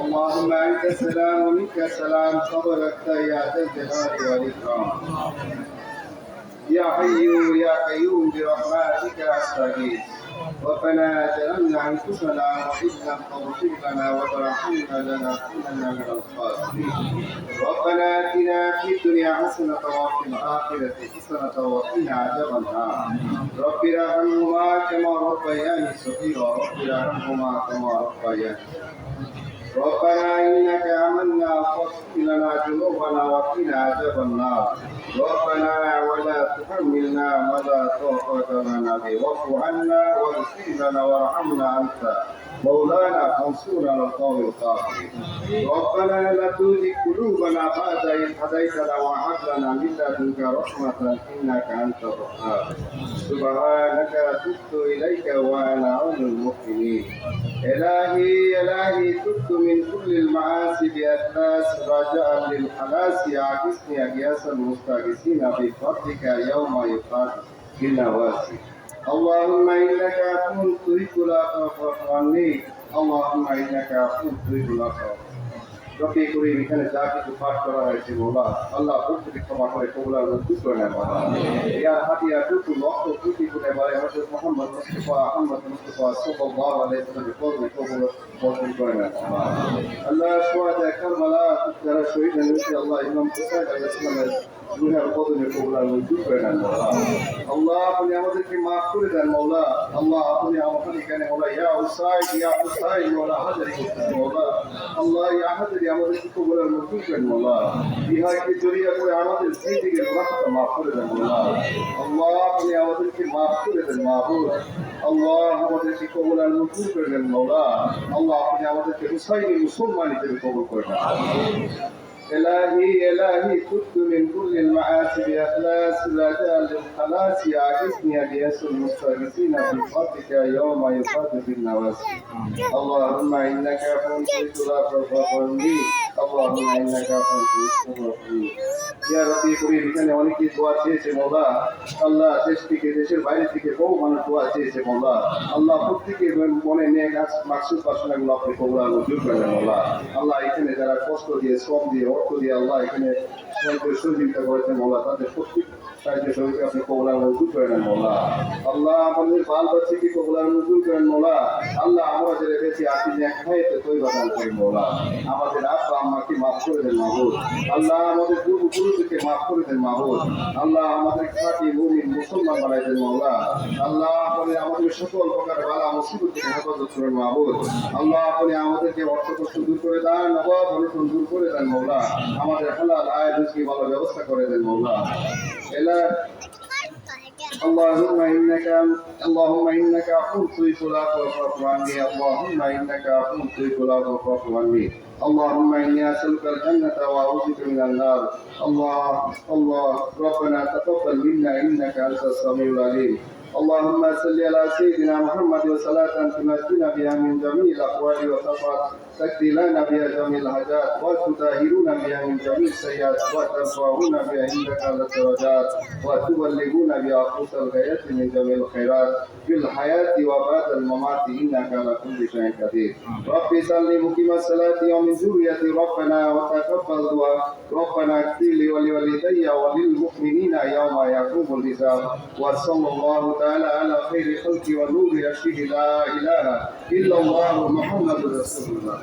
اللهم أنت السلام ومنك السلام تباركت يا ذا الجلال والإكرام. يا حي يا قيوم برحمتك أستغيث. ربنا ظلمنا أنفسنا وإن لم تغفر لنا وترحمنا لنكونن من الخاسرين. ربنا آتنا في الدنيا حسنة وفي الآخرة حسنة وقنا عذاب النار. رب ارحمهما كما ربياني صغيرا. رب ارحمهما كما ربياني ربنا إنك آمنا فاغفر لنا ذنوبنا وقنا عذاب النار. ربنا ولا تحملنا ما لا طاقة لنا به واعف عنا واغفر لنا وارحمنا أنت مولانا فانصرنا على القوم الكافرين. ربنا لا تزغ قلوبنا بعد إذ هديتنا وهب لنا من لدنك رحمة إنك أنت الوهاب. سبحانك تبت إليك وأنا أول المؤمنين. إلهي إلهي تبت من كل المعاصي بأخلاص رجاء للخلاص عاكسني أقياس المستغيثين بفضلك يوم يقال بالنواسي اللهم إنك عفو تحب العفو فاعف عني اللهم إنك عفو تحب العفو রবি করিম এখানে যা কিছু পাঠ করা হয়েছে মোলা আল্লাহ প্রত্যেকে ক্ষমা করে কবুলার মজবুত করে নেন মোলা ইয়ার হাতিয়া টুকু লক্ষ কোটি করে বলে হযরত মুহাম্মদ মুস্তাফা আহমদ মুস্তাফা সাল্লাল্লাহু আলাইহি ওয়াসাল্লাম কবুল কবুল মজবুত করে নেন আল্লাহ সুহাদা কারবালা যারা শহীদ হয়েছে আল্লাহ ইমাম হুসাইন আলাইহিস সালামের গুনার কবুলের কবুলার মজবুত করে নেন আল্লাহ, আপনি আমাদেরকে মাফ করে দেন মৌলা আল্লাহ, আপনি আমাদের এখানে মোলা ইয়া হুসাইন ইয়া হুসাইন মোলা হাজারি মোলা আল্লাহ ইয়া হাজারি আমাদেরকে কবুলার মজবুত করেন মোলা ইহাকে জড়িয়ে করে আমাদের জিন্দিগির গুনাহটা মাফ করে দেন মোলা আল্লাহ, আপনি আমাদেরকে মাফ করে দেন, মাহবুব। আল্লাহ, আমাদেরকে কবুলার মজবুত করে দেন মৌলা আল্লাহ, আপনি আমাদেরকে হুসাইনি মুসলমান হিসেবে কবুল করে দেন। إلهي إلهي تبت من كل المعاصي بإخلاص رجاء للخلاص عاجزني ألياس المستغيثين بفضلك يوم يفاد بالنواسي اللهم إنك عفو تحب العفو فاعف عني اللهم إنك عفو تحب العفو ইয়া রব্বি করিম এখানে অনেকে দোয়া চেয়েছে মোলা আল্লাহ দেশ থেকে দেশের বাইরে থেকে বহু মানুষ দোয়া চেয়েছে মোলা আল্লাহ প্রত্যেকের মনে নিয়ে গাছ মাকসুদ বাসনাগুলো আপনি কবুল মঞ্জুর করে দেন মোলা আল্লাহ এখানে যারা কষ্ট দিয়ে শ্রম দিয়ে দিয়ে আল্লাহ এখানে সহযোগিতা করেছে মোলা তাদের প্রত্যেক সাহায্য সবাইকে আপনি কবুলার মজুর করে নেন মোলা। আল্লাহ আমাদের বাল বাচ্চাকে কবুলার মজুর করেন, মোলা। আল্লাহ আমরা যে রেখেছি, আপনি খাইতে তৈ বাদান করেন করেন আমাদেরকে অর্থ কষ্ট দূর করে দেন দূর করে দেন, মৌলা। আমাদের ভালো ব্যবস্থা করে দেন, মৌলা। اللهم انك اللهم انك عفو تحب العفو فاعف عني اللهم انك عفو تحب العفو فاعف عني اللهم اني اسالك الجنه واعوذ بك من النار الله الله ربنا تقبل منا انك انت السميع العليم اللهم صل على سيدنا محمد وصلاة تنجينا بها من جميع الأقوال والصفات. تكفي لنا بها جميع الحاجات وتطهرون بها من جميع السيئات وترفعون بها عندك على الدرجات وتبلغون بها أقصى الغايات من جميع الخيرات. في الحياة وبعد الممات إنك على كل شيء قدير. رب صل مقيم الصلاة ومن ذريتي ربنا وتقبل دعاء. ربنا اغفر لي ولوالدي وللمؤمنين يوم يقوم الحساب. وصلى الله تعالى تعالى على خير خلق ونور يشفيه لا إله إلا الله محمد رسول الله.